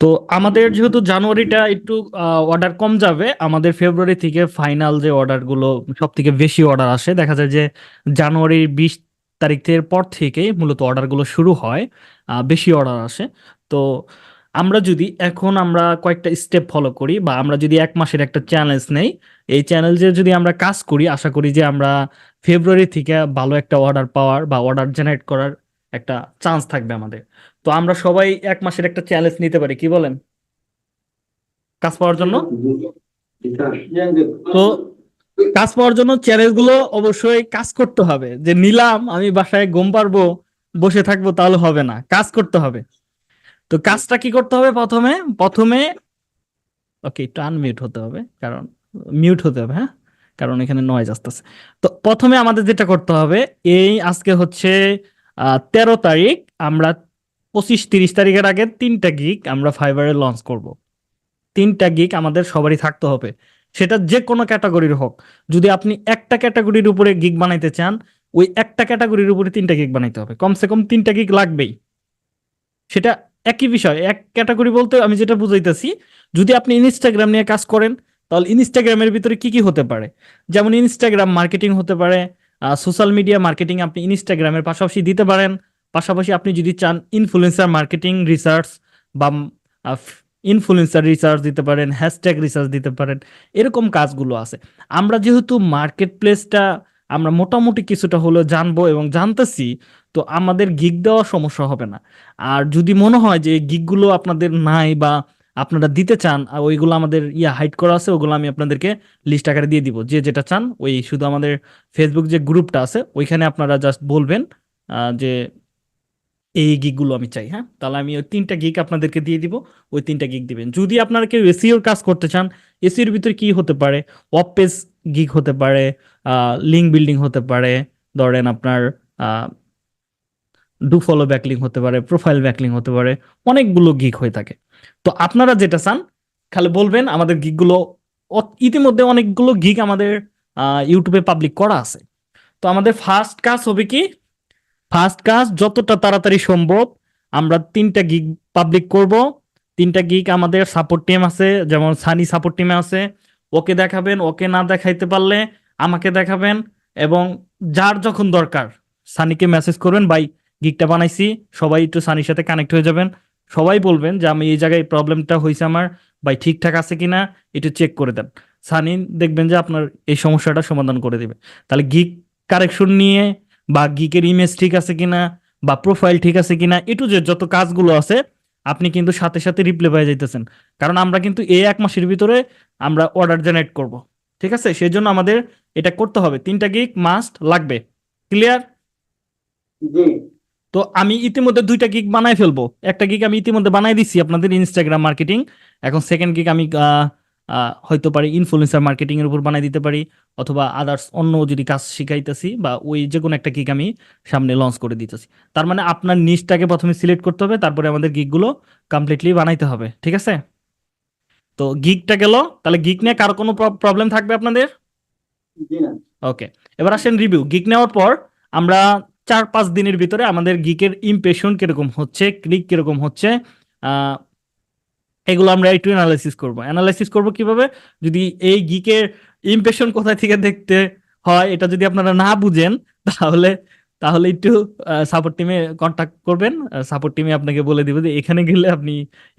তো আমাদের যেহেতু জানুয়ারিটা একটু অর্ডার কম যাবে, আমাদের ফেব্রুয়ারি থেকে ফাইনাল যে অর্ডারগুলো সব থেকে বেশি অর্ডার আসে, দেখা যায় যে জানুয়ারির বিশ তারিখের পর থেকে মূলত অর্ডারগুলো শুরু হয় বেশি অর্ডার আসে। তো আমরা যদি এখন আমরা কয়েকটা স্টেপ ফলো করি বা আমরা যদি এক মাসের একটা চ্যালেঞ্জ নেই, এই চ্যালেঞ্জে যদি আমরা কাজ করি, আশা করি যে আমরা ফেব্রুয়ারি থেকে ভালো একটা অর্ডার পাওয়ার বা অর্ডার জেনারেট করার একটা চান্স থাকবে আমাদের। তো আমরা সবাই এক মাসের একটা চ্যালেঞ্জ নিতে পারি, কি বলেন? কাজ পাওয়ার জন্য? তো কাজ পাওয়ার জন্য চ্যালেঞ্জগুলো অবশ্যই কাজ করতে হবে। যে নিলাম, আমি বাসায় ঘুম পারব বসে থাকব, তাহলে হবে না। কাজ করতে হবে। তো কাজটা কি করতে হবে প্রথমে? প্রথমে ওকে একটু আনমিউট হতে হবে, কারণ মিউট হতে হবে হ্যাঁ? কারণ এখানে নয়েজ আসতেছে। তো প্রথমে আমাদের যেটা করতে হবে, এই আজকে হচ্ছে তেরো তারিখ, আমরা পঁচিশ, তিরিশ তারিখের আগে তিনটা গিক আমরা ফাইবারে লঞ্চ করব। তিনটা গিক আমাদের সবারই থাকতে হবে। সেটা যে কোনো ক্যাটাগরির হোক। যদি আপনি একটা ক্যাটাগরির উপরে গিক বানাইতে চান, ওই একটা ক্যাটাগরির উপরে তিনটা গিক বানাইতে হবে। কমসে কম তিনটা গিক লাগবেই। সেটা একই বিষয়। এক ক্যাটাগরি বলতে আমি যেটা বুঝাইতেছি, যদি আপনি ইনস্টাগ্রাম নিয়ে কাজ করেন, তাহলে ইনস্টাগ্রামের ভিতরে কি কি হতে পারে? যেমন ইনস্টাগ্রাম মার্কেটিং হতে পারে সোশ্যাল মিডিয়া মার্কেটিং আপনি ইনস্টাগ্রামের পাশাপাশি দিতে পারেন। পাশাপাশি আপনি যদি চান ইনফ্লুয়েন্সার মার্কেটিং রিসার্চ বা ইনফ্লুয়েন্সার রিসার্চ দিতে পারেন হ্যাশট্যাগ রিসার্চ দিতে পারেন, এরকম কাজগুলো আছে। আমরা যেহেতু মার্কেট প্লেসটা আমরা মোটামুটি কিছুটা হলেও জানব এবং জানতেছি, তো আমাদের গিগ দেওয়া সমস্যা হবে না। আর যদি মনে হয় যে গিগগুলো আপনাদের নাই বা আপনারা দিতে চান আর ওইগুলো আমাদের ইয়া হাইড করা আছে, ওগুলো আমি আপনাদেরকে লিস্ট আকারে দিয়ে দিব। যে যেটা চান, ওই শুধু আমাদের ফেসবুক যে গ্রুপটা আছে, ওইখানে আপনারা জাস্ট বলবেন যে এই গিগগুলো আমি চাই হ্যাঁ? তাহলে আমি ওই তিনটা গিক আপনাদেরকে দিয়ে দিব, ওই তিনটা গিক দিবেন। যদি আপনারা কেউ এসিওর কাজ করতে চান এসিওর ভিতরে কি হতে পারে? ওয়াব পেজ গিগ হতে পারে লিঙ্ক বিল্ডিং হতে পারে, ধরেন আপনার ডু ফলো ব্যাকলিং হতে পারে প্রোফাইল ব্যাকলিং হতে পারে, অনেকগুলো গিক হয়ে থাকে। তো আপনারা যেটা চান, খালি বলবেন আমাদের গিগগুলো ইতিমধ্যে অনেকগুলো গিগ আমাদের ইউটিউবে পাবলিক করা আছে। তো আমাদের ফার্স্ট কাজ হবে কি ফার্স্ট কাজ, যতটা তাড়াতাড়ি সম্ভব আমরা তিনটা গিগ পাবলিক করব। তিনটা গিগ আমাদের সাপোর্ট টিম আছে, যেমন সানি সাপোর্ট টিমে আছে। ওকে দেখাবেন, ওকে না দেখাইতে পারলে আমাকে দেখাবেন এবং যার যখন দরকার সানিকে মেসেজ করবেন, ভাই গিগটা বানাইছি। সবাই একটু সানির সাথে কানেক্ট হয়ে যাবেন। সবাই বলবেন যে, আমি এই জায়গায় প্রবলেমটা হয়েছে আমার। ভাই, ঠিকঠাক আছে কিনা একটু চেক করে দেন। সানি দেখবেন যে আপনার এই সমস্যাটা সমাধান করে দিবে। তাহলে গিগ কারেকশন নিয়ে বা গিকের ইমেজ ঠিক আছে কিনা বা প্রোফাইল ঠিক আছে কিনা এটু যে যত কাজগুলো আছে আপনি কিন্তু সাথে সাথে রিপ্লে পেয়ে যাইতেছেন। কারণ আমরা কিন্তু এই এক মাসের ভিতরে আমরা অর্ডার জেনারেট করব। ঠিক আছে? সেই জন্য আমাদের এটা করতে হবে। তিনটা গিগ মাস্ট লাগবে। ক্লিয়ার তো আমি ইতিমধ্যে দুইটা গিগ বানাই ফেলব। একটা গিগ আমি ইতিমধ্যে বানাই দিচ্ছি আপনাদের ইনস্টাগ্রাম মার্কেটিং এখন সেকেন্ড গিগ আমি হয়তো পারি ইনফ্লুয়েন্সার মার্কেটিং এর উপর বানাই দিতে পারি অথবা আদার্স অন্য যদি কাজ শিখাইতেছি বা ওই যে কোনো একটা গিগ আমি সামনে লঞ্চ করে দিতেছি। তার মানে আপনার নিচটাকে প্রথমে সিলেক্ট করতে হবে তারপরে আমাদের গিগগুলো কমপ্লিটলি বানাইতে হবে ঠিক আছে? তো গিগটা গেল তাহলে গিগ নিয়ে কারও কোনো প্রবলেম থাকবে আপনাদের? ওকে এবার আসেন রিভিউ গিগ নেওয়ার পর আমরা চার পাঁচ দিনের ভিতরে আমাদের গিকের ইমপ্রেশন কীরকম হচ্ছে ক্লিক কীরকম হচ্ছে আহ, এগুলো আমরা একটু অ্যানালাইসিস করব। অ্যানালাইসিস করব কীভাবে? যদি এই গিকের ইমপ্রেশন কোথা থেকে দেখতে হয়, এটা যদি আপনারা না বুঝেন, তাহলে তাহলে একটু সাপোর্ট টিমে কন্ট্যাক্ট করবেন। সাপোর্ট টিমে আপনাকে বলে দিবে যে এখানে গেলে আপনি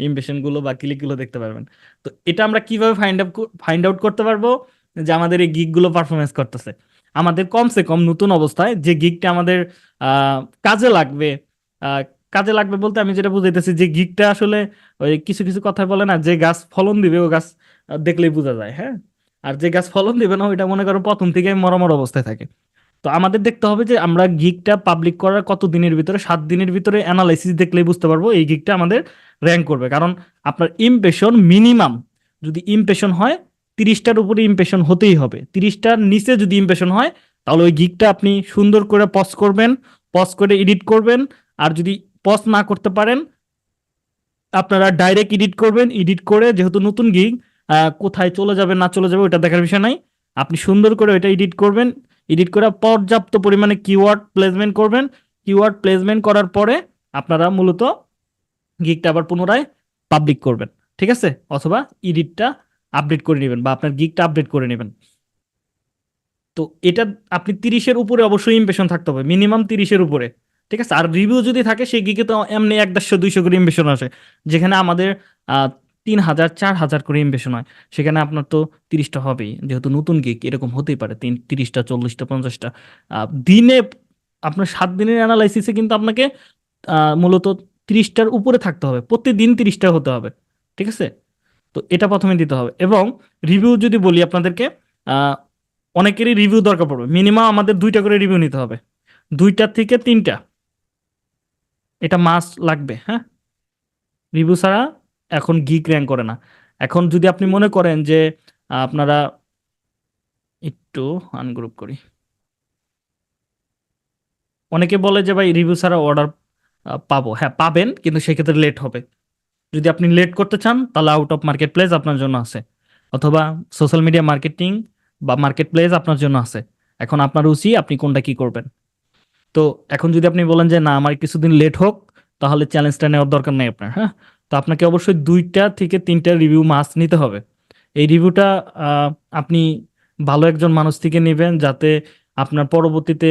ইমপ্রেশনগুলো বা ক্লিকগুলো দেখতে পারবেন। তো এটা আমরা কীভাবে ফাইন্ড আউট ফাইন্ড আউট করতে পারব? যে আমাদের এই গিগগুলো পারফরমেন্স করতেছে। আমাদের কমসে কম নতুন অবস্থায় যে গিগটা আমাদের কাজে লাগবে কাজে লাগবে বলতে আমি যেটা বুঝাইতেছি যে গিগটা আসলে ওই কিছু কিছু কথা বলে না, যে গাছ ফলন দিবে, ও গাছ দেখলেই বোঝা যায় হ্যাঁ? আর যে গাছ ফলন দিবে না, ওইটা মনে করো প্রথম থেকে মরমর অবস্থায় থাকে। তো আমাদের দেখতে হবে যে আমরা গিগটা পাবলিক করার কত দিনের ভিতরে, সাত দিনের ভিতরে অ্যানালাইসিস দেখলেই বুঝতে পারব এই গিকটা আমাদের র্যাঙ্ক করবে। কারণ আপনার ইমপ্রেশন মিনিমাম যদি ইমপ্রেশন হয়, তিরিশটার উপরে ইমপ্রেশন হতেই হবে। তিরিশটার নিচে যদি ইমপ্রেশন হয়, তাহলে ওই গিগটা আপনি সুন্দর করে পজ করবেন পজ করে এডিট করবেন। আর যদি পজ না করতে পারেন, আপনারা ডাইরেক্ট এডিট করবেন এডিট করে যেহেতু নতুন গিগ কোথায় চলে যাবে, না চলে যাবে ওটা দেখার বিষয় নাই। আপনি সুন্দর করে ওইটা এডিট করবেন এডিট করে পর্যাপ্ত পরিমাণে কিওয়ার্ড প্লেসমেন্ট করবেন। কিওয়ার্ড প্লেসমেন্ট করার পরে আপনারা মূলত গিগটা আবার পুনরায় পাবলিক করবেন, ঠিক আছে? অথবা এডিটটা আপডেট করে নেবেন বা আপনার গিকটা আপডেট করে নেবেন। তো এটা আপনি তিরিশের উপরে অবশ্যই ইমপ্রেশন থাকতে হবে মিনিমাম তিরিশের উপরে। ঠিক আছে? আর রিভিউ যদি থাকে, সেই গিকে তো এমনি এক দেড়শো, দুইশো করে ইমপ্রেশন আসে। যেখানে আমাদের তিন হাজার, চার হাজার করে ইমপ্রেশন হয়। সেখানে আপনার তো তিরিশটা হবেই, যেহেতু নতুন গিক এরকম হতেই পারে। তিন, তিরিশটা, চল্লিশটা, পঞ্চাশটা। দিনে আপনার সাত দিনের অ্যানালাইসিসে কিন্তু আপনাকে মূলত তিরিশটার উপরে থাকতে হবে। প্রতিদিন তিরিশটা হতে হবে। ঠিক আছে? তো এটা প্রথমে দিতে হবে। এবং রিভিউ যদি বলি আপনাদেরকে অনেকেরই রিভিউ দরকার পড়বে। মিনিমাম আমাদের দুইটা করে রিভিউ নিতে হবে। দুইটা থেকে তিনটা। এটা মাস্ট লাগবে হ্যাঁ? রিভিউ ছাড়া এখন গিক র্যাঙ্ক করে না। এখন যদি আপনি মনে করেন যে, আপনারা একটু আনগ্রুপ করি। অনেকে বলে যে, ভাই রিভিউ ছাড়া অর্ডার পাবো। হ্যাঁ পাবেন, কিন্তু সেক্ষেত্রে লেট হবে। যদি আপনি লেট করতে চান, তাহলে আউট অফ মার্কেট প্লেস আপনার জন্য আছে। অথবা সোশ্যাল মিডিয়া মার্কেটিং বা মার্কেট প্লেস আপনার জন্য আছে। এখন আপনার উচিত আপনি কোনটা কি করবেন? তো এখন যদি আপনি বলেন যে না, আমার কিছুদিন লেট হোক, তাহলে চ্যালেঞ্জটা নেওয়ার দরকার নেই আপনার হ্যাঁ? তো আপনাকে অবশ্যই দুইটা থেকে তিনটা রিভিউ মাস নিতে হবে। এই রিভিউটা আপনি ভালো একজন মানুষ থেকে নেবেন যাতে আপনার পরবর্তীতে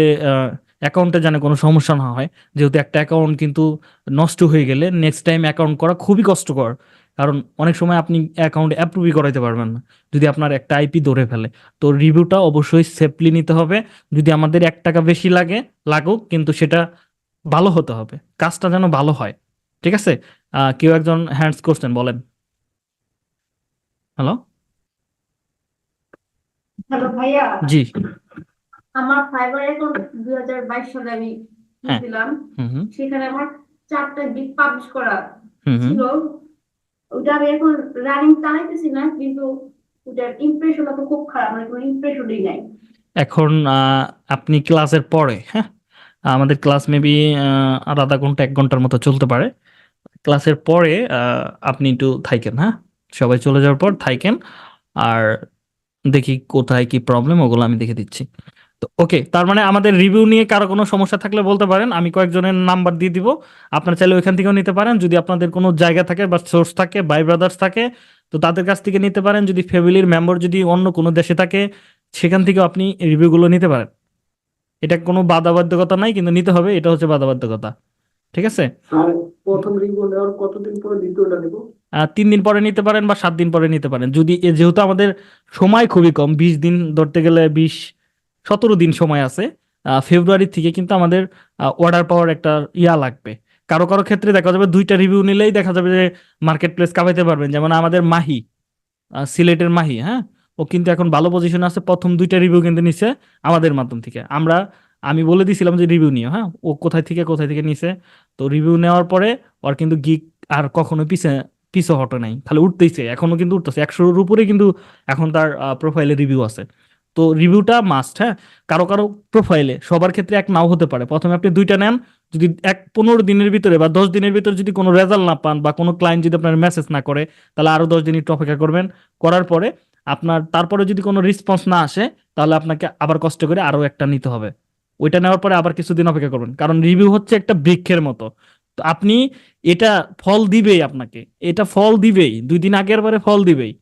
অ্যাকাউন্টে যেন কোনো সমস্যা না হয়। যেহেতু একটা অ্যাকাউন্ট কিন্তু নষ্ট হয়ে গেলে নেক্সট টাইম অ্যাকাউন্ট করা খুবই কষ্টকর। কারণ অনেক সময় আপনি অ্যাকাউন্ট অ্যাপ্রুভই করাইতে পারবেন না। যদি আপনার একটা আইপি ধরে ফেলে তো রিভিউটা অবশ্যই সেফলি নিতে হবে। যদি আমাদের এক টাকা বেশি লাগে লাগুক কিন্তু সেটা ভালো হতে হবে। কাজটা যেন ভালো হয় ঠিক আছে? কেউ একজন হ্যান্ডস করছেন বলেন। হ্যালো হ্যালো ভাইয়া। জি। আমার ফাইবার অ্যাকাউন্ট দুই হাজার বাইশ সালে আমি হ্যাঁ। দিলাম হুম হুম। সেখানে আমার চারটা পাবলিশ করা ছিল। ওটা আমি এখন রানিং চালাইতেছি না, কিন্তু ওটার ইমপ্রেশনটা তো খুব খারাপ মানে কোনো ইমপ্রেশনই নাই। এখন আপনি ক্লাসের পরে হ্যাঁ? আমাদের ক্লাস মেবি আর আধা ঘণ্টা, এক ঘণ্টার মতো চলতে পারে। ক্লাসের পরে আপনি একটু থাইকেন হ্যাঁ? সবাই চলে যাওয়ার পর থাইকেন, আর দেখি কোথায় কি প্রবলেম ওগুলো আমি দেখে দিচ্ছি। তো ওকে তার মানে আমাদের রিভিউ নিয়ে কারও কোনো সমস্যা থাকলে বলতে পারেন আমি কয়েকজনের নাম্বার দিয়ে দিব। আপনারা চাইলে ওইখান থেকেও নিতে পারেন যদি আপনাদের কোনো জায়গা থাকে বা সোর্স থাকে বাই ব্রাদার্স থাকে তো তাদের কাছ থেকে নিতে পারেন। যদি ফ্যামিলির মেম্বার যদি অন্য কোনো দেশে থাকে সেখান থেকেও আপনি রিভিউগুলো নিতে পারেন। এটা কোনো বাধাবাধ্যকতা নাই কিন্তু নিতে হবে এটা হচ্ছে বাধাবাধ্যকতা। ঠিক আছে? প্রথম রিভিউ নেওয়ার কতদিন পরে দ্বিতীয়টা নেব? তিন দিন পরে নিতে পারেন বা সাত দিন পরে নিতে পারেন। যদি যেহেতু আমাদের সময় খুবই কম বিশ দিন ধরতে গেলে বিশ সতেরো দিন সময় আছে ফেব্রুয়ারি থেকে কিন্তু আমাদের অর্ডার পাওয়ার একটা ইয়া লাগবে। কারও কারও ক্ষেত্রে দেখা যাবে দুইটা রিভিউ নিলেই দেখা যাবে যে মার্কেট প্লেস কামাইতে পারবেন। যেমন আমাদের মাহি সিলেটের মাহি হ্যাঁ? ও কিন্তু এখন ভালো পজিশনে আছে, প্রথম দুইটা রিভিউ কিন্তু নিছে আমাদের মাধ্যম থেকে। আমরা, আমি বলে দিয়েছিলাম যে রিভিউ নিও হ্যাঁ? ও কোথায় থেকে কোথায় থেকে নিছে? তো রিভিউ নেওয়ার পরে ওর কিন্তু গিক আর কখনো পিছে, পিছু হটো নাই। খালি উঠতেইছে, এখনও কিন্তু উঠতেছে। একশোর উপরে কিন্তু এখন তার প্রোফাইলে রিভিউ আছে। তো রিভিউটা মাস্ট হ্যাঁ? কারও কারও প্রোফাইলে সবার ক্ষেত্রে এক নাও হতে পারে। প্রথমে আপনি দুইটা নেন, যদি এক পনেরো দিনের ভিতরে বা দশ দিনের ভিতরে যদি কোনো রেজাল্ট না পান বা কোনো ক্লায়েন্ট যদি আপনার মেসেজ না করে, তাহলে আরও দশ দিন একটু অপেক্ষা করবেন। করার পরে আপনার, তারপরে যদি কোনো রেসপন্স না আসে, তাহলে আপনাকে আবার কষ্ট করে আরও একটা নিতে হবে। ওইটা নেওয়ার পরে আবার কিছুদিন অপেক্ষা করবেন। কারণ রিভিউ হচ্ছে একটা বৃক্ষের মতো। তো আপনি এটা ফল দিবেই আপনাকে। এটা ফল দিবেই। দুই দিন আগের বারে ফল দিবেই।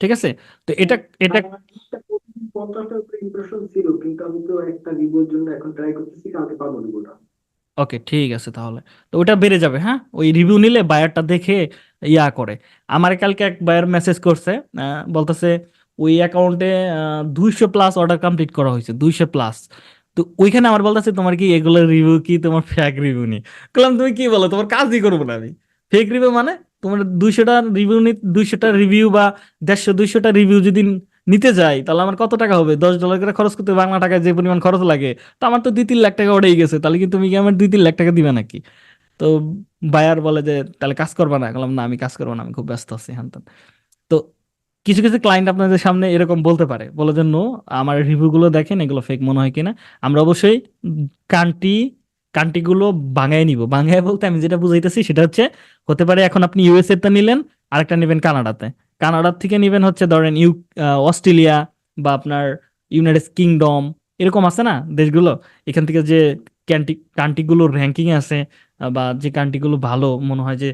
ঠিক আছে? তো এটা এটা কালকে পাবো রিভিউটা ওকে ঠিক আছে তাহলে। তো ওটা বেড়ে যাবে হ্যাঁ? ওই রিভিউ নিলে বায়ারটা দেখে ইয়া করে। আমার কালকে এক বায়ার মেসেজ করছে বলতেছে ওই অ্যাকাউন্টে দুইশো প্লাস অর্ডার কমপ্লিট করা হয়েছে দুইশো প্লাস তো ওইখানে আমার বলতেছে তোমার কি এগুলো রিভিউ কি? তোমার ফেক রিভিউ নি? বললাম তুমি কি বলো? তোমার কাজই করব না আমি। ফেক রিভিউ মানে তোমার দুইশোটা রিভিউ দুইশোটা রিভিউ বা দেড়শো, দুইশোটা রিভিউ যদি নিতে যাই, তাহলে আমার কত টাকা হবে? দশ ডলার করে খরচ করতে বাংলা টাকায় যে পরিমাণ খরচ লাগে। তো আমার তো দুই তিন লাখ টাকা ওড়েই গেছে, তাহলে কি তুমি কি আমার দুই তিন লাখ টাকা দিবে নাকি? তো বায়ার বলে যে, তাহলে কাজ করবা না। বললাম, না, আমি কাজ করব না, আমি খুব ব্যস্ত আছি হ্যান তো কিছু কিছু ক্লায়েন্ট আপনাদের সামনে এরকম বলতে পারে। বলে যে, নো, আমার রিভিউগুলো দেখেন, এগুলো ফেক মনে হয় কিনা? আমরা অবশ্যই কান্টি কান্টিগুলো বাঙায় নিব। বাঙায় বলতে আমি যেটা বুঝাইতেছি, সেটা হচ্ছে হতে পারে এখন আপনি ইউএসএ তে নিলেন আরেকটা নেবেন কানাডাতে। কানাডার থেকে নেবেন হচ্ছে ধরেন ইউ অস্ট্রেলিয়া বা আপনার ইউনাইটেড কিংডম এরকম আছে না দেশগুলো? এখান থেকে যে ক্যান্টি কান্ট্রিগুলোর র্যাঙ্কিং আছে বা যে কান্ট্রিগুলো ভালো মনে হয় যে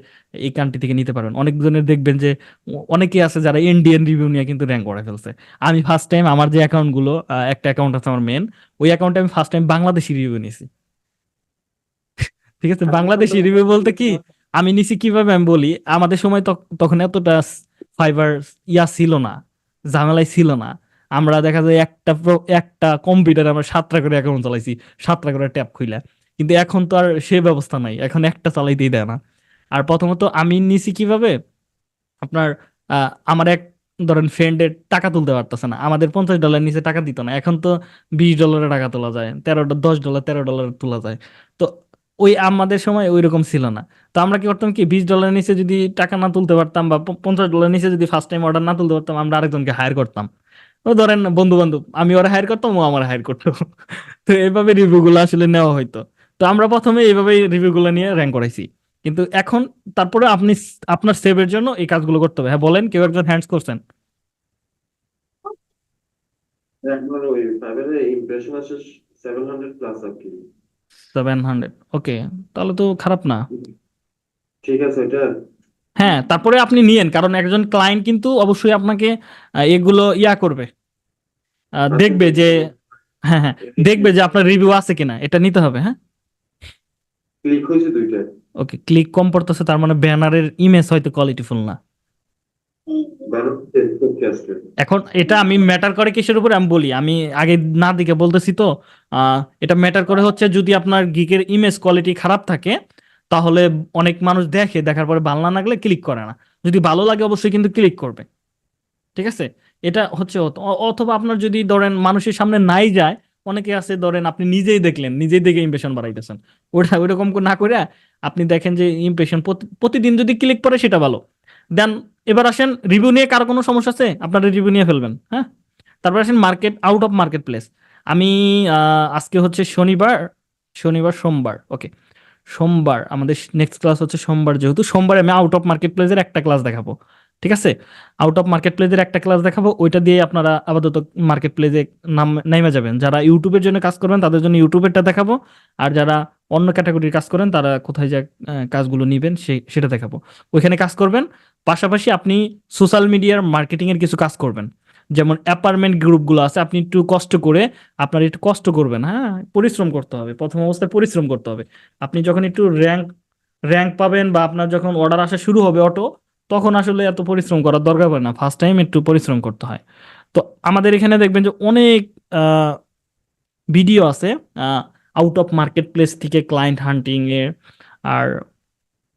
এই কান্ট্রি থেকে নিতে পারবেন। অনেকজনের দেখবেন যে অনেকে আছে যারা ইন্ডিয়ান রিভিউ নিয়ে কিন্তু র্যাঙ্ক করে ফেলছে। আমি ফার্স্ট টাইম আমার যে অ্যাকাউন্টগুলো একটা অ্যাকাউন্ট আছে আমার মেন ওই অ্যাকাউন্টে আমি ফার্স্ট টাইম বাংলাদেশি রিভিউ নিয়েছি। ঠিক আছে? বাংলাদেশি রিভিউ বলতে কি আমি নিচে কীভাবে আমি বলি, আমাদের সময় তখ- তখন এতটা ফাইবার ইয়া ছিল না, ঝামেলাই ছিল না। আমরা দেখা যায় একটা একটা কম্পিউটারে আমরা সাতটা করে অ্যাকাউন্ট চালাইছি, সাতটা করে ট্যাব খুইলা। কিন্তু এখন তো আর সে ব্যবস্থা নাই, এখন একটা চালাইতেই দেয় না। আর প্রথমত আমি নিছি কীভাবে? আপনার আমার এক ধরেন ফ্রেন্ডের টাকা তুলতে পারতেছে না, আমাদের পঞ্চাশ ডলার নিচে টাকা দিত না, এখন তো বিশ ডলারে টাকা তোলা যায়, তেরো, দশ ডলার তেরো ডলার তোলা যায়। তো ওই আমাদের সময় ওই রকম ছিল না। তো আমরা কি করতাম কি, বিশ ডলার নিচে যদি টাকা না তুলতে পারতাম বা পঞ্চাশ ডলার নিচে যদি ফার্স্ট টাইম অর্ডার না তুলতে পারতাম, আমরা আরেকজনকে হায়ার করতাম। ও ধরেন বন্ধু বান্ধব আমি ওরা হায়ার করতাম, ও আমার হায়ার করতো। তো এইভাবে রিভিউ গুলো আসলে নেওয়া হইতো। তো আমরা প্রথমে এইভাবে রিভিউ গুলো নিয়ে র্যাঙ্ক করাইছি। কিন্তু এখন তারপরে আপনি আপনার সেভের জন্য এই কাজগুলো করতে হবে। হ্যাঁ বলেন, কেউ একজন হ্যান্ডস করছেন। ইমপ্রেশন সেভেন হান্ড্রেড প্লাস আর কি। সেভেন হান্ড্রেড ওকে তাহলে তো খারাপ না। ঠিক আছে এটা হ্যাঁ তারপরে আপনি নিয়েন কারণ একজন ক্লায়েন্ট কিন্তু অবশ্যই আপনাকে এগুলো ইয়া করবে। দেখবে যে হ্যাঁ হ্যাঁ দেখবে যে আপনার রিভিউ আছে কিনা এটা নিতে হবে হ্যাঁ? ক্লিক হয়েছে দুইটা। ওকে ক্লিক কম পড়তেছে তার মানে ব্যানারের ইমেজ হয়তো কোয়ালিটিফুল না। এখন এটা আমি ম্যাটার করে কিসের উপরে আমি বলি আমি আগে না দিকে বলতেছি তো এটা ম্যাটার করে হচ্ছে যদি আপনার গিকের ইমেজ কোয়ালিটি খারাপ থাকে, তাহলে অনেক মানুষ দেখে, দেখার পরে ভালো না লাগলে ক্লিক করে না। যদি ভালো লাগে অবশ্যই কিন্তু ক্লিক করবে। ঠিক আছে? এটা হচ্ছে অথবা আপনার যদি ধরেন মানুষের সামনে নাই যায়, অনেকে আছে ধরেন আপনি নিজেই দেখলেন, নিজেই দেখে ইমপ্রেশন বাড়াইতেছেন। ওটা ওইরকম না করে আপনি দেখেন যে ইমপ্রেশন প্রতিদিন যদি ক্লিক করে সেটা ভালো। দেন এবার আসেন রিভিউ নিয়ে কারও কোনো সমস্যা আছে? আপনারা রিভিউ নিয়ে ফেলবেন হ্যাঁ? তারপর আসেন market out of market place আমি আজকে হচ্ছে শনিবার শনিবার, সোমবার ওকে সোমবার, আমাদের নেক্সট ক্লাস হচ্ছে সোমবার যেহেতু, সোমবার আমি আউট অফ মার্কেট প্লেসের একটা ক্লাস দেখাবো, ঠিক আছে? আউট অফ মার্কেট প্লেসের একটা ক্লাস দেখাবো, ওইটা দিয়ে আপনারা আপাতত মার্কেট প্লেসে নাম নাইমে যাবেন। যারা ইউটিউবের জন্য কাজ করবেন, তাদের জন্য ইউটিউবেরটা দেখাবো, আর যারা অন্য ক্যাটাগরির কাজ করেন, তারা কোথায় যা কাজগুলো নিবেন সেটা দেখাবো। ওইখানে কাজ করবেন, পাশাপাশি আপনি সোশ্যাল মিডিয়ার মার্কেটিংয়ের কিছু কাজ করবেন। যেমন অ্যাপার্টমেন্ট গ্রুপগুলো আছে, আপনি একটু কষ্ট করে আপনার একটু কষ্ট করবেন হ্যাঁ? পরিশ্রম করতে হবে। প্রথম অবস্থায় পরিশ্রম করতে হবে। আপনি যখন একটু র্যাঙ্ক র্যাঙ্ক পাবেন বা আপনার যখন অর্ডার আসা শুরু হবে অটো তখন আসলে এত পরিশ্রম করার দরকার পড়ে না। ফার্স্ট টাইম একটু পরিশ্রম করতে হয়। তো আমাদের এখানে দেখবেন যে অনেক ভিডিও আছে আউট অফ মার্কেট প্লেস থেকে ক্লায়েন্ট হান্টিং এর আর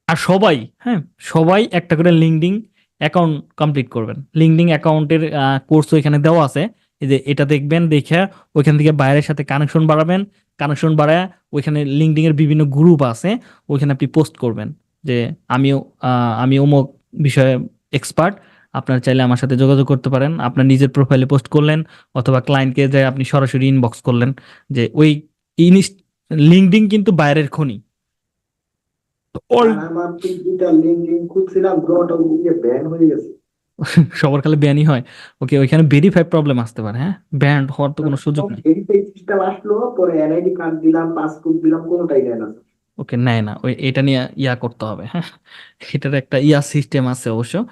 আর সবাই হ্যাঁ? সবাই একটা করে লিঙ্কডিং অ্যাকাউন্ট কমপ্লিট করবেন। লিঙ্কডিং অ্যাকাউন্টের কোর্স এখানে দেওয়া আছে। এই যে এটা দেখবেন, দেখে ওইখান থেকে বাইরের সাথে কানেকশন বাড়াবেন। কানেকশন বাড়ায় ওইখানে লিঙ্কডিং এর বিভিন্ন গ্রুপ আছে, ওইখানে আপনি পোস্ট করবেন যে আমিও আমি অমুক বিষয়ে এক্সপার্ট আপনার চাইলে আমার সাথে যোগাযোগ করতে পারেন। আপনার নিজের প্রোফাইলে পোস্ট করলেন অথবা ক্লায়েন্টকে যে আপনি সরাসরি ইনবক্স করলেন যে ওই ইনিস লিঙ্কডিং কিন্তু বাইরের খনি। সবার খালি ব্যানই হয়। ওকে ওইখানে ভেরিফাই প্রবলেম আসতে পারে হ্যাঁ? ব্যান হওয়ার তো কোনো সুযোগ নেই। ভেরিফাই সিস্টেম আসলো পরে এনআইডি কার্ড দিলাম পাসপোর্ট দিলাম কোনোটাই নেয় না। ওকে নেয় না। ওই এটা নিয়ে ইয়া করতে হবে হ্যাঁ? এটার একটা ইয়া সিস্টেম আছে অবশ্য।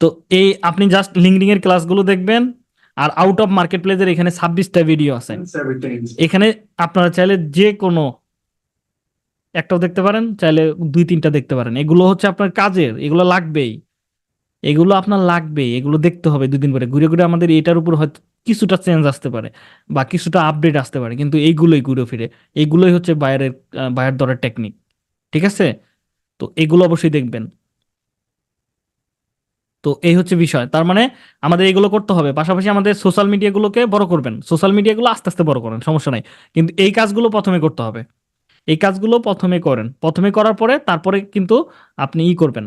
তো এই আপনি জাস্ট লিঙ্কডিং এর ক্লাসগুলো দেখবেন আর আউট অফ মার্কেট প্লেসের এখানে ছাব্বিশটা ভিডিও আছে। এখানে আপনারা চাইলে যে কোনো একটাও দেখতে পারেন, চাইলে দুই তিনটা দেখতে পারেন। এগুলো হচ্ছে আপনার কাজের, এগুলো লাগবেই। এগুলো আপনার লাগবেই, এগুলো দেখতে হবে দুদিন পরে। ঘুরে ঘুরে আমাদের এটার উপর হয়তো কিছুটা চেঞ্জ আসতে পারে বা কিছুটা আপডেট আসতে পারে, কিন্তু এইগুলোই ঘুরে ফিরে। এইগুলোই হচ্ছে বাইরের বাইরের দরের টেকনিক ঠিক আছে? তো এগুলো অবশ্যই দেখবেন। তো এই হচ্ছে বিষয়। তার মানে আমাদের এগুলো করতে হবে। পাশাপাশি আমাদের সোশ্যাল মিডিয়াগুলোকে বড় করবেন। সোশ্যাল মিডিয়াগুলো আস্তে আস্তে বড় করেন, সমস্যা নাই। কিন্তু এই কাজগুলো প্রথমে করতে হবে। এই কাজগুলো প্রথমে করেন। প্রথমে করার পরে তারপরে কিন্তু আপনি ই করবেন।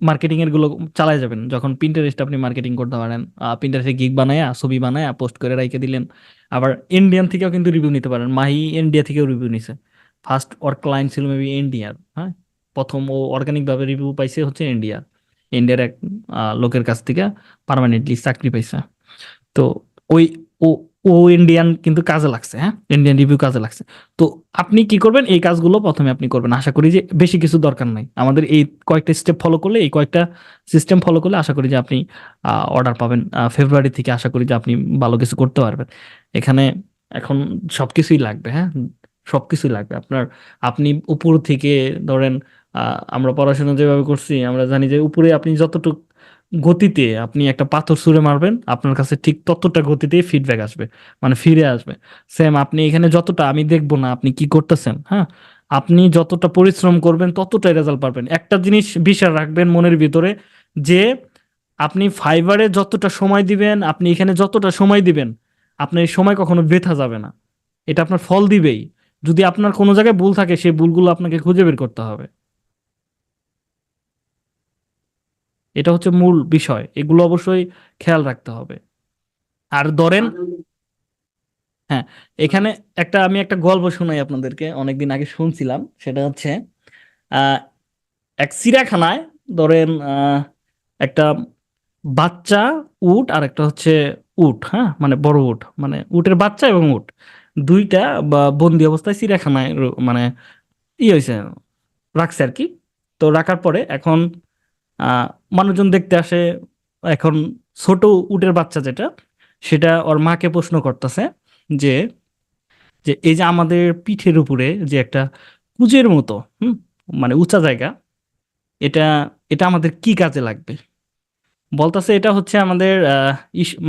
মার্কেটিং এরগুলো চালায় যাবেন। যখন পিন্টারেস্ট আপনি মার্কেটিং করতে পারেন পিন্টারেস্টে গিগ বানায়া, ছবি বানায়া পোস্ট করে রাইকে দিলেন। আবার ইন্ডিয়ান থেকেও কিন্তু রিভিউ নিতে পারেন। মাহি ইন্ডিয়া থেকেও রিভিউ নিছে। ফার্স্ট ওর ক্লায়েন্ট ছিল মেবি ইন্ডিয়ার হ্যাঁ? প্রথম ও অর্গানিক ভাবে রিভিউ পাইছে হচ্ছে ইন্ডিয়ার ইন্ডিয়ার এক লোকের কাছ থেকে পার্মানেন্টলি চাকরি পাইছে। তো ওই ও ও ইন্ডিয়ান কিন্তু কাজে লাগছে হ্যাঁ? ইন্ডিয়ান রিভিউ কাজে লাগছে। তো আপনি কি করবেন? এই কাজগুলো প্রথমে আপনি করবেন। আশা করি যে বেশি কিছু দরকার নাই। আমাদের এই কয়েকটা স্টেপ ফলো করলে, এই কয়েকটা সিস্টেম ফলো করলে আশা করি যে আপনি অর্ডার পাবেন। ফেব্রুয়ারি থেকে আশা করি যে আপনি ভালো কিছু করতে পারবেন। এখানে এখন সবকিছুই লাগবে হ্যাঁ? সবকিছুই লাগবে। আপনার, আপনি উপর থেকে ধরেন আমরা পড়াশোনা যেভাবে করছি, আমরা জানি যে উপরে আপনি যতটুকু গতিতে আপনি একটা পাথর ছুঁড়ে মারবেন, আপনার কাছে ঠিক ততটা গতিতেই ফিডব্যাক আসবে মানে ফিরে আসবে। সেম আপনি এখানে যতটা, আমি দেখব না আপনি কি করতেছেন হ্যাঁ? আপনি যতটা পরিশ্রম করবেন, ততটাই রেজাল্ট পাবেন। একটা জিনিস বিশ্বাস রাখবেন মনের ভিতরে যে আপনি ফাইবারে যতটা সময় দিবেন, আপনি এখানে যতটা সময় দিবেন, আপনার এই সময় কখনো বৃথা যাবে না। এটা আপনার ফল দিবেই। যদি আপনার কোনো জায়গায় ভুল থাকে, সেই ভুলগুলো আপনাকে খুঁজে বের করতে হবে। এটা হচ্ছে মূল বিষয়। এগুলো অবশ্যই খেয়াল রাখতে হবে। আর ধরেন হ্যাঁ এখানে একটা আমি একটা গল্প শোনাই আপনাদেরকে, অনেকদিন আগে শুনছিলাম। সেটা হচ্ছে এক চিড়িয়াখানায় ধরেন একটা বাচ্চা উট আর একটা হচ্ছে উট হ্যাঁ? মানে বড় উট মানে উটের বাচ্চা এবং উট। দুইটা বা বন্দি অবস্থায় চিড়িয়াখানায় মানে ই হয়েছে রাখছে আর কি। তো রাখার পরে এখন মানুষজন দেখতে আসে, এখন ছোট উটের বাচ্চা যেটা, সেটা ওর মাকে প্রশ্ন করতেছে যে যে এই যে আমাদের পিঠের উপরে যে একটা কুজের মতো, হুম মানে উঁচা জায়গা, এটা এটা আমাদের কি কাজে লাগবে? বলতেছে এটা হচ্ছে আমাদের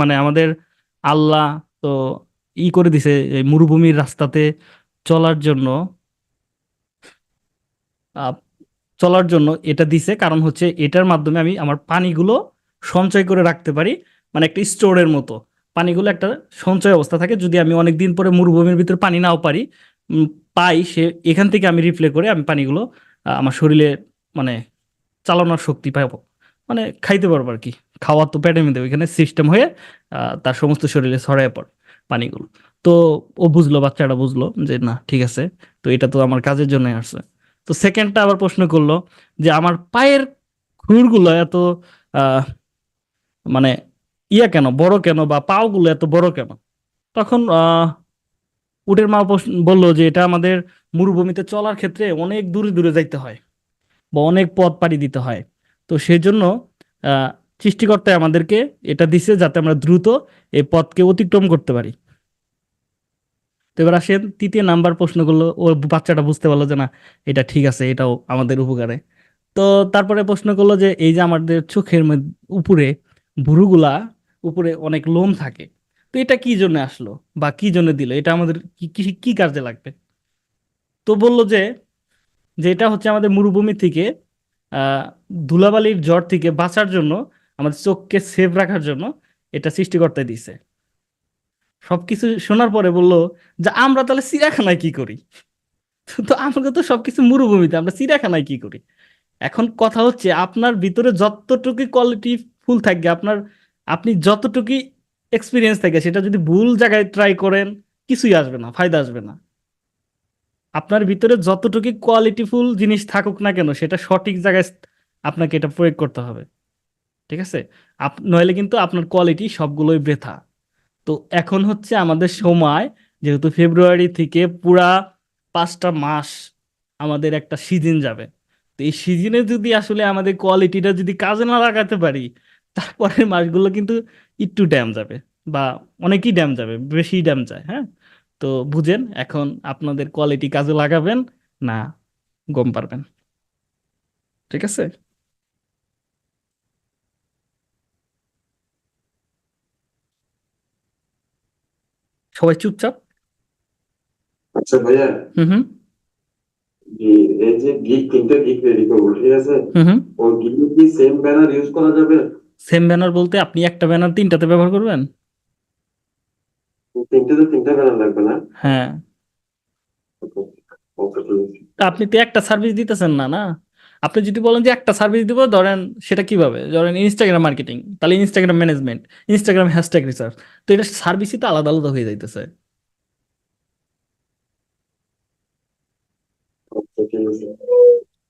মানে আমাদের আল্লাহ তো ই করে দিছে মরুভূমির রাস্তাতে চলার জন্য চলার জন্য এটা দিছে। কারণ হচ্ছে এটার মাধ্যমে আমি আমার পানিগুলো সঞ্চয় করে রাখতে পারি মানে একটা স্টোরের মতো। পানিগুলো একটা সঞ্চয় অবস্থা থাকে। যদি আমি অনেক দিন পরে মরুভূমির ভিতরে পানি নাও পারি পাই, সে এখান থেকে আমি রিপ্লে করে আমি পানিগুলো আমার শরীরে মানে চালানোর শক্তি পাবো। মানে খাইতে পারব আর কি। খাওয়ার তো পেটের মধ্যে ওইখানে সিস্টেম হয়ে তার সমস্ত শরীরে ছড়ায় পড়ে পানিগুলো। তো ও বুঝলো, বাচ্চাটা বুঝলো যে না, ঠিক আছে। তো এটা তো আমার কাজের জন্য আসছে। তো সেকেন্ডটা আবার প্রশ্ন করল যে আমার পায়ের খুরগুলো এত মানে ইয়া কেন, বড় কেন বা পাওগুলো এত বড় কেন? তখন উটের মা বলল যে এটা আমাদের মরুভূমিতে চলার ক্ষেত্রে অনেক দূরে দূরে যাইতে হয় বা অনেক পথ পাড়ি দিতে হয়। তো সেই জন্য সৃষ্টিকর্তায় আমাদেরকে এটা দিছে যাতে আমরা দ্রুত এই পথকে অতিক্রম করতে পারি। এবার আসেন, তৃতীয় নাম্বার প্রশ্ন করল ও বাচ্চাটা বুঝতে পারল যে না, এটা ঠিক আছে, এটাও আমাদের উপকারে। তো তারপরে প্রশ্ন করল যে, এই যে আমাদের চোখের উপরে ভুরুগুলা, উপরে অনেক লোম থাকে, তো এটা কি জন্য আসলো বা কি জন্য দিল? এটা আমাদের কি কি কাজে লাগবে? তো বলল যে যে এটা হচ্ছে আমাদের মরুভূমি থেকে ধুলাবালির জ্বর থেকে বাঁচার জন্য, আমাদের চোখকে সেভ রাখার জন্য এটা সৃষ্টিকর্তা দিছে সবকিছু শোনার পরে বলল যে, আমরা তাহলে চিড়িয়াখানায় কি করি? তো আমরা তো সবকিছু মরুভূমিতে, আমরা চিড়িয়াখানায় কি করি? এখন কথা হচ্ছে আপনার ভিতরে যতটুকু কোয়ালিটি ফুল থাকবে, আপনার, আপনি যতটুকু এক্সপিরিয়েন্স থাকে, সেটা যদি ভুল জায়গায় ট্রাই করেন, কিছুই আসবে না, ফায়দা আসবে না। আপনার ভিতরে যতটুকু কোয়ালিটিফুল জিনিস থাকুক না কেন, সেটা সঠিক জায়গায় আপনাকে এটা প্রয়োগ করতে হবে। ঠিক আছে? নইলে কিন্তু আপনার কোয়ালিটি সবগুলোই বৃথা। তো এখন হচ্ছে আমাদের সময়, যেহেতু ফেব্রুয়ারি থেকে পুরা পাঁচটা মাস আমাদের একটা সিজন যাবে। তো এই সিজনে যদি আসলে আমাদের কোয়ালিটিটা যদি কাজে না লাগাতে পারি, তারপরের মাসগুলো কিন্তু একটু ড্যাম যাবে বা অনেকই ড্যাম যাবে, বেশি ড্যাম যায় হ্যাঁ? তো বুঝেন, এখন আপনাদের কোয়ালিটি কাজে লাগাবেন না, গম পারবেন। ঠিক আছে? সবাই চুপচাপ? আচ্ছা ভাইয়া। হুম হুম। এই এই যে গিগ তিনটা গিগ রেডি করব ঠিক আছে? হুম হুম। ওই গিগে কি সেম ব্যানার ইউজ করা যাবে? সেম ব্যানার বলতে আপনি একটা ব্যানার তিনটাতে ব্যবহার করবেন? তিনটে তিনটা ব্যানার লাগবে না? হ্যাঁ। আপনি তো একটা সার্ভিস দিতেছেন না না? আপনি যদি বলেন যে একটা সার্ভিস দিব, ধরেন সেটা কীভাবে? ধরেন ইনস্টাগ্রাম মার্কেটিং তাহলে Instagram management Instagram hashtag research তো এটা সার্ভিসই তো আলাদা আলাদা হয়ে যাইতেছে।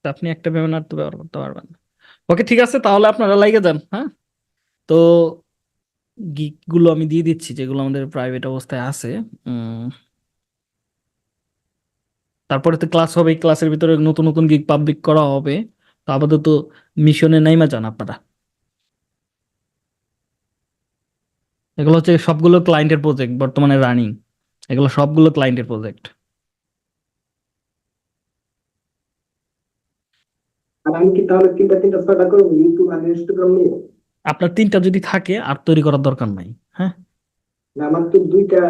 আপনি একটা ব্যানার তো ব্যবহার করতে পারবেন। ওকে ঠিক আছে, তাহলে আপনারা লাইগে যান হ্যাঁ? তো গিগগুলো আমি দিয়ে দিচ্ছি, যেগুলো আমাদের প্রাইভেট অবস্থায় আছে তারপরে তো ক্লাস হবে ক্লাসের ভিতরে নতুন নতুন গিগ পাবলিক করা হবে। তো আপাতত মিশনে নাইমা যান আপনারা। এগুলো হচ্ছে সবগুলো ক্লায়েন্টের প্রজেক্ট বর্তমানে রানিং এগুলো সবগুলো ক্লায়েন্টের প্রজেক্ট আপনার তিনটা যদি থাকে আর তৈরি করার দরকার নাই হ্যাঁ? আমার তো দুইটা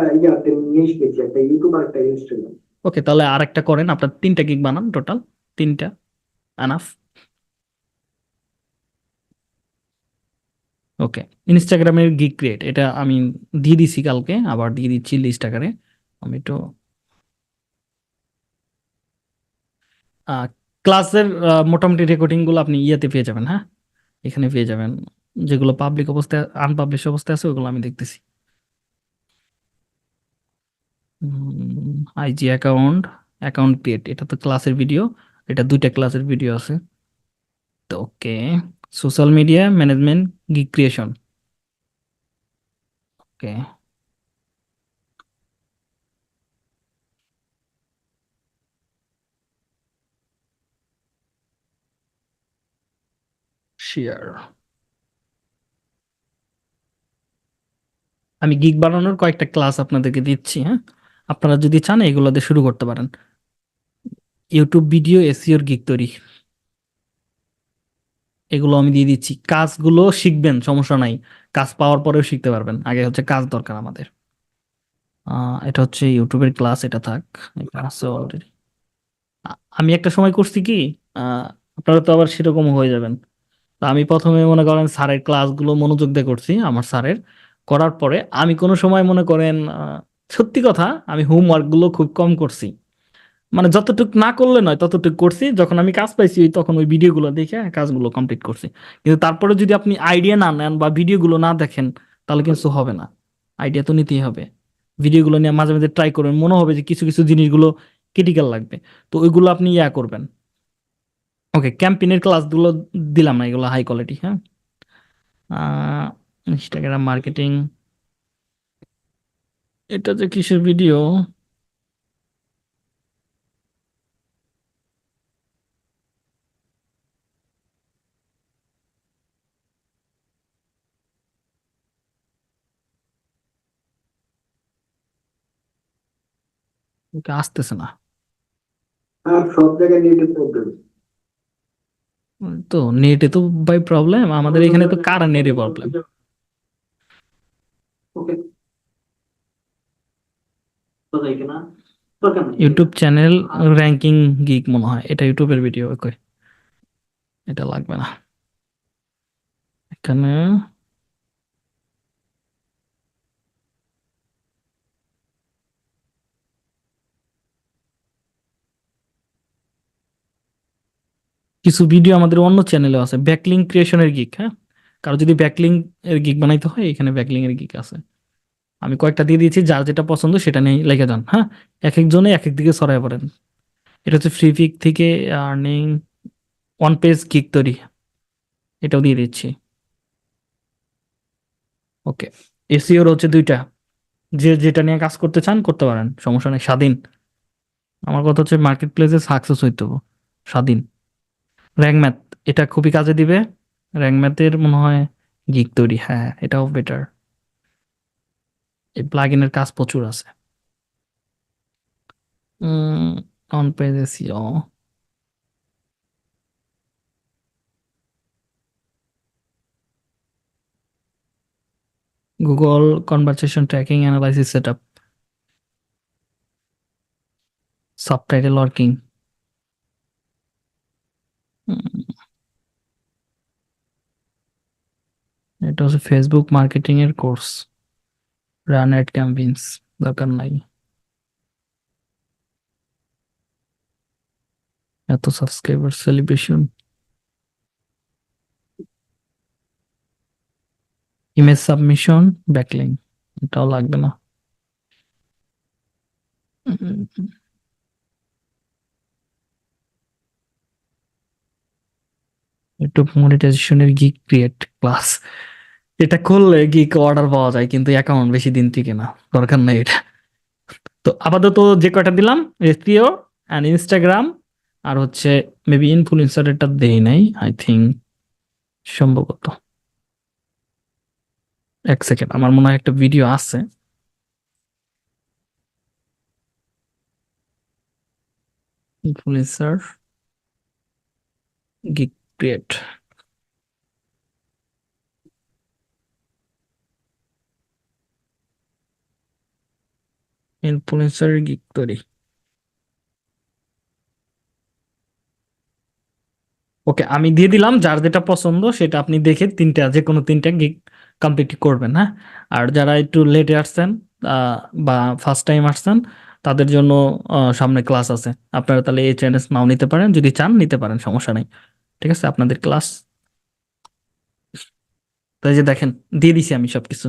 পেয়েছি একটা ইউটিউব আর একটা ইনস্টাগ্রাম ওকে তাহলে আর একটা করেন, আপনার তিনটা গিগ বানান টোটাল তিনটা আনাফ ওকে ইনস্টাগ্রামের গিক ক্রিয়েট এটা আমি দিয়ে দিছি কালকে, আবার দিয়ে দিচ্ছি লিস্ট আকারে। আমি একটু ক্লাসের মোটামুটি রেকর্ডিংগুলো আপনি ইয়েতে পেয়ে যাবেন হ্যাঁ? এখানে পেয়ে যাবেন, যেগুলো পাবলিক অবস্থায় আনপাবলিশ অবস্থায় আছে, ওগুলো আমি দেখতেছি। আইজি অ্যাকাউন্ট অ্যাকাউন্ট ক্রিয়েট, এটা তো ক্লাসের ভিডিও, এটা দুইটা ক্লাসের ভিডিও আছে। তো okay, social media management gig creation. Okay. Share আমি গিগ বানানোর কয়েকটা ক্লাস আপনাদেরকে দিচ্ছি হ্যাঁ? আপনারা যদি চান, এগুলো দিয়ে শুরু করতে পারেন। ইউটিউব ভিডিও এসিওর গিক তৈরি। এগুলো আমি দিয়ে দিচ্ছি। কাজগুলো শিখবেন, সমস্যা নাই। কাজ পাওয়ার পরেও শিখতে পারবেন। আগে হচ্ছে কাজ দরকার আমাদের। এটা হচ্ছে ইউটিউবের ক্লাস এটা থাক। আছে অলরেডি আমি একটা সময় করছি কি আপনারা তো আবার সেরকম হয়ে যাবেন। তা আমি প্রথমে মনে করেন স্যারের ক্লাসগুলো মনোযোগ দিয়ে করছি, আমার স্যারের। করার পরে আমি কোনো সময় মনে করেন সত্যি কথা, আমি হোমওয়ার্কগুলো খুব কম করছি। মানে যতটুকু না করলে নয়, ততটুকু করছি। যখন আমি কাজ পাইছি তখন ওই ভিডিওগুলো দেখে কাজগুলো কমপ্লিট করছি। কিন্তু তারপরে যদি আপনি আইডিয়া না নেন বা ভিডিওগুলো না দেখেন, তাহলে কিন্তু হবে না। আইডিয়া তো নিতেই হবে। ভিডিওগুলো নিয়ে মাঝে মাঝে ট্রাই করবেন, মনে হবে যে কিছু কিছু জিনিসগুলো ক্রিটিক্যাল লাগবে। তো ওইগুলো আপনি ইয়া করবেন। ওকে ক্যাম্পেইনের ক্লাসগুলো দিলাম না, এগুলো হাই কোয়ালিটি হ্যাঁ? ইনস্টাগ্রাম মার্কেটিং এটা যে কিসের ভিডিও ওকে আসতেছে না। আর সব জায়গায় নেটে প্রবলেম তো নেটে তো ভাই প্রবলেম আমাদের এখানে তো কার নেটে problem okay YouTube channel ranking gig মনে হয়। এটা ইউটিউবের ভিডিও ওকে এটা লাগবে না। এখানে কিছু ভিডিও আমাদের অন্য চ্যানেলে আছে। ব্যাকলিং ক্রিয়েশনের গিগ হ্যাঁ? কারও যদি ব্যাকলিং এর গিগ বানাইতে হয়, এখানে ব্যাকলিং এর গিগ আছে। আমি কয়েকটা দিয়ে দিয়েছি, যার যেটা পছন্দ সেটা নিয়ে লেখা যান হ্যাঁ? এক একজনে এক এক দিকে পড়েন। এটা হচ্ছে ফ্রি পিক থেকে আর্নিং ওয়ান পেজ গিগ তৈরি। এটাও দিয়ে দিচ্ছি। ওকে এসিওর হচ্ছে দুইটা। যে যেটা নিয়ে কাজ করতে চান, করতে পারেন, সমস্যা নেই, স্বাধীন। আমার কথা হচ্ছে মার্কেট প্লেসে সাকসেস হইতে হবে, স্বাধীন। র্যাঙ্ক ম্যাথ এটা খুবই কাজে দিবে। র্যাঙ্ক ম্যাথের মনে হয় গিগ তৈরি হ্যাঁ এটাও বেটার এই প্লাগইনের কাজ প্রচুর আছে। Google conversion tracking analysis setup subtitle working এটা হচ্ছে ফেসবুক মার্কেটিং এর কোর্স রান অ্যাড ক্যাম্পেইনস দরকার নাই। এত subscriber celebration image submission backlink এটাও লাগবে না। ইউটিউব মনিটাইজেশনের গিগ ক্রিয়েট ক্লাস এটা করলে গিক অর্ডার পাওয়া যায়, কিন্তু অ্যাকাউন্ট বেশি দিন টিকে না, দরকার নেই এটা। তো আপাতত যে কয়টা দিলাম, এসপিও অ্যান্ড ইনস্টাগ্রাম আর হচ্ছে মেবি ইনফ্লুয়েন্সারেরটা দেই নাই আই থিঙ্ক সম্ভবত। এক সেকেন্ড আমার মনে হয় একটা ভিডিও আছে। Influencer gig create influencer gig তৈরি। ওকে আমি দিয়ে দিলাম, যার যেটা পছন্দ সেটা আপনি দেখে তিনটা যে কোনো তিনটা গিগ কমপ্লিট করবেন হ্যাঁ? আর যারা একটু লেটে আসছেন বা ফার্স্ট টাইম আসছেন, তাদের জন্য সামনে ক্লাস আছে। আপনারা তাহলে এই চ্যানেল নাও নিতে পারেন, যদি চান নিতে পারেন, সমস্যা নেই। ঠিক আছে, আপনাদের ক্লাস তাই যে দেখেন, দিয়ে দিছি আমি সবকিছু।